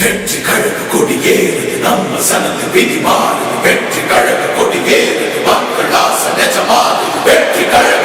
வெற்றி கழக கொடி கொடியேறுது நம்ம சனத்து விதி மாறுது. வெற்றி கழக கொடி கொடியேறுது மக்கள் ஆசை நிஜமாறுது வெற்றி கழக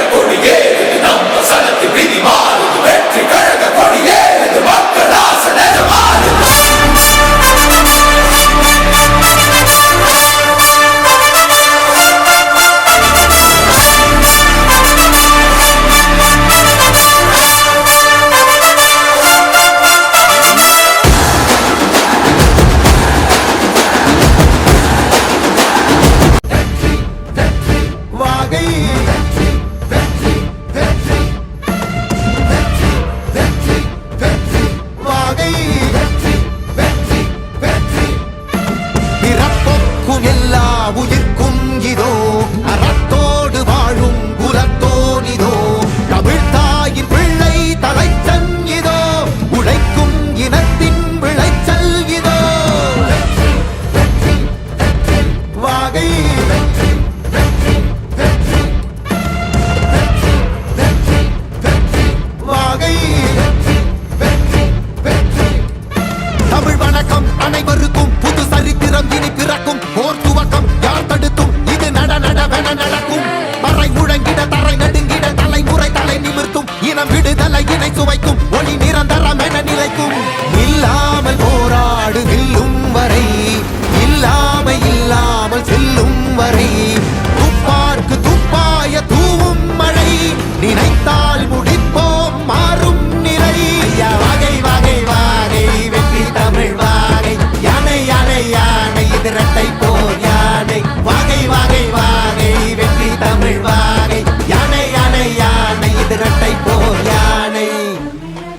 இனம் விடுதலை இணை சுவைக்கும். ஒளி நிரந்தரம் என நிலைக்கும். இல்லாமல் போராடு நில்லும் வரை. இல்லாமல் இல்லாமல் செல்லும் வரை.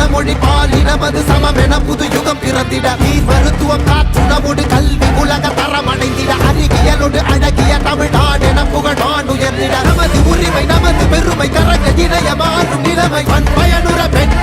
மத மொழி பால் இனமது சமம் என புது யுகம் பிறந்திட. நீர் மருத்துவம் காற்றுணவோடு கல்வி உலக தரம் அடைந்திட அறிவியலோடு அழகிய தமிழ்நாடு என புகழான் உயர்ந்திட. நமது உரிமை நமது பெருமை கரங்க இணைய மாறும் நிலைமை. பயனுற பெண்